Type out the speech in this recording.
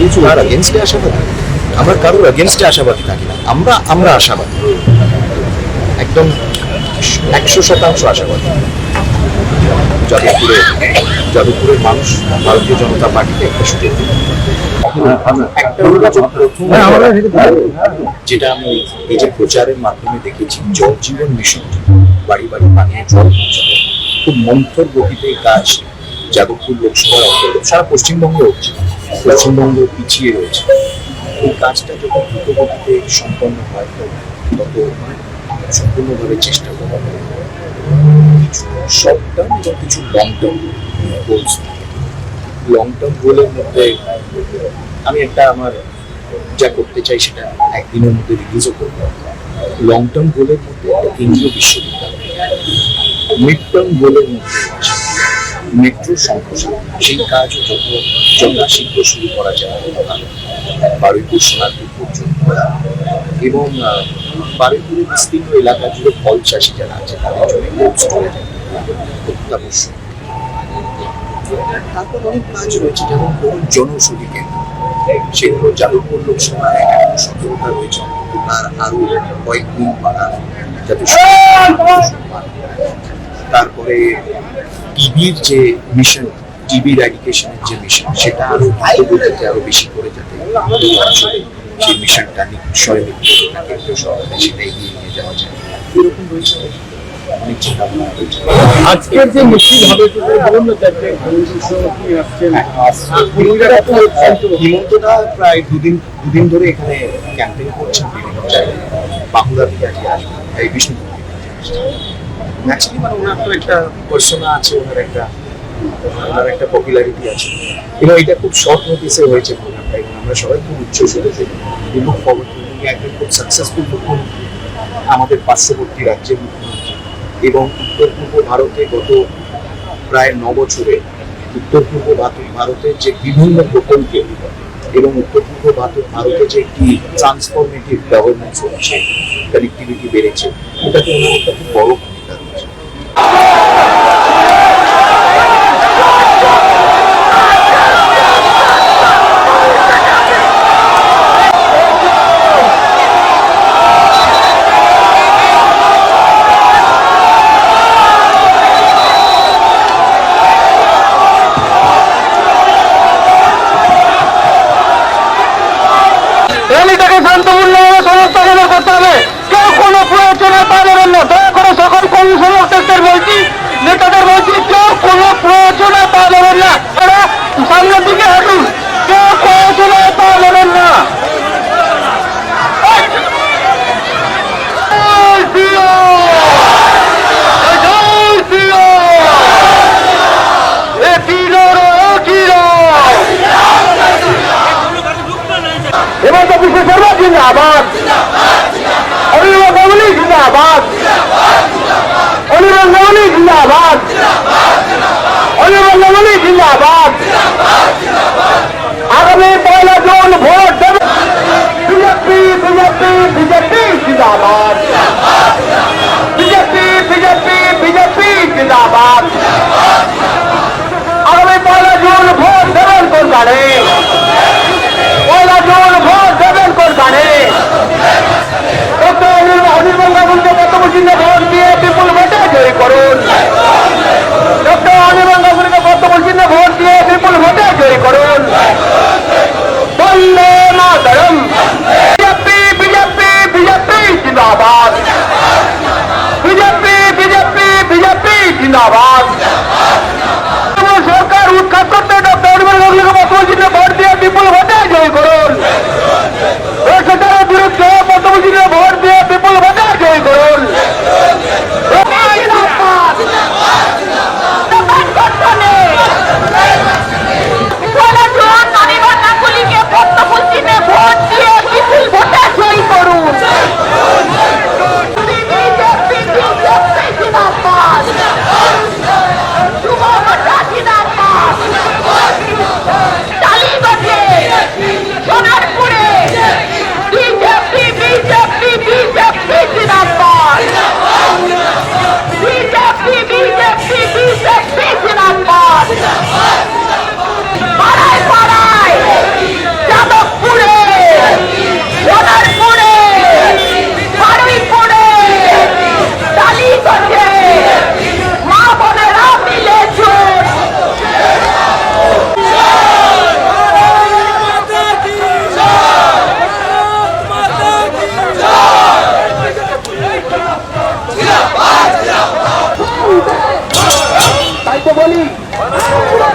কিছু আর এগেনস্টে আশাবাদী? আমরা কারোর এগেনস্টে আশাবাদী থাকি না। আমরা আমরা আশাবাদী। একদম একশো শতাংশ আশাবাদী। যাদবপুরে যাদবপুরের মানুষ ভারতীয় জনতা পার্টিতে একটা সুযোগ দেবে। একটা হলো যে প্রথম যেটা আমি এই যে প্রচারের মাধ্যমে দেখেছি জল জীবন মিশন বাড়ি বাড়ি পানীয় জল খুব মন্থর গতিতে কাজ যাদবপুর লোকসভার অন্তর্গত সারা পশ্চিমবঙ্গে হচ্ছে। পশ্চিমবঙ্গ পিছিয়ে রয়েছে। এই কাজটা যত দ্রুত গতিতে সম্পন্ন হয়, তত সম্পূর্ণভাবে চেষ্টা করা হবে কিছু শর্ট টার্ম এবং কিছু long term goals long term গোলের মধ্যে আমি একটা আমার যা করতে চাই, সেটা একদিনের মধ্যে রিলিজও করব। লং টার্ম গোলের মধ্যে একটা কেন্দ্রীয় বিশ্ববিদ্যালয়। মিড টার্ম গোলের মধ্যে মেট্রো সম্প্রসারণ সেই কাজ যত যথাশীঘ্র শুরু করা যায় বারুইপুর সোনারপুর পর্যন্ত এবং বারুইপুরের বিস্তীর্ণ এলাকা জুড়ে ফল চাষি যারা আছে তাদের জন্য কোল্ড স্টোরেজ অত্যাবশ্যক। তারপর অনেক কাজ রয়েছে যেমন ধরুন জনৌষধি কেন্দ্র। সেগুলো যাদবপুর লোকসভায় এখন রয়েছে তার আরও কয়েক গুণ যাতে তারপরে টিবির যে মিশন টিবি এডুকেশনের যে মিশন সেটা আরও দ্রুতগতিতে আরও বেশি করে যাতে সেই মিশনটা নিশ্চয় সেটা এগিয়ে নিয়ে যাওয়া যায়। এরকম রয়েছে আজকের যে মিছিল হবে হিমন্তদা প্রায় দুদিন দুদিন ধরে এখানে ক্যাম্পেইন করছেন বিভিন্ন জায়গায়। বাঁকুড়া থেকে আজকে আসবেন এই বিষ্ণুপুর মানে একটা আছে, ওনার একটা পপুলারিটি আছে। এবং এটা খুব হয়েছে এবং আমরা সবাই খুব ফরওয়ার্ড একজন খুব সাকসেসফুল আমাদের পার্শ্ববর্তী রাজ্যের মুখ্যমন্ত্রী। এবং উত্তর পূর্ব ভারতে গত প্রায় ন বছরে উত্তর পূর্ব ভারত- ভারতের যে বিভিন্ন প্রকল্পে এবং উত্তর পূর্ব ভারত যে একটি ট্রান্সফরমেটিভ গভর্নেন্স হচ্ছে কানেক্টিভিটি বেড়েছে, এটাতে ওনার একটা খুব বড় সমস্ত করতে হবে। কেউ কোনো প্রয়োজনে পারবেন না। দয়া করে সকল কর্মী সমর্থকদের বলছি, নেতাদের বলছি, কেউ কোনো প্রয়োজনে পা जिंदाबाद। अनिरंगवली जिंदाबाद। अनिरंगवली जिंदाबाद। अनिरंगवली जिंदाबाद। आगामी पहला जून वोट बीजेपी बीजेपी बीजेपी जिंदाबाद। बीजेपी बीजेपी बीजेपी जिंदाबाद। आगामी पहला जून वोट देवेंद्र को জিন্দাবাদ। Manoel!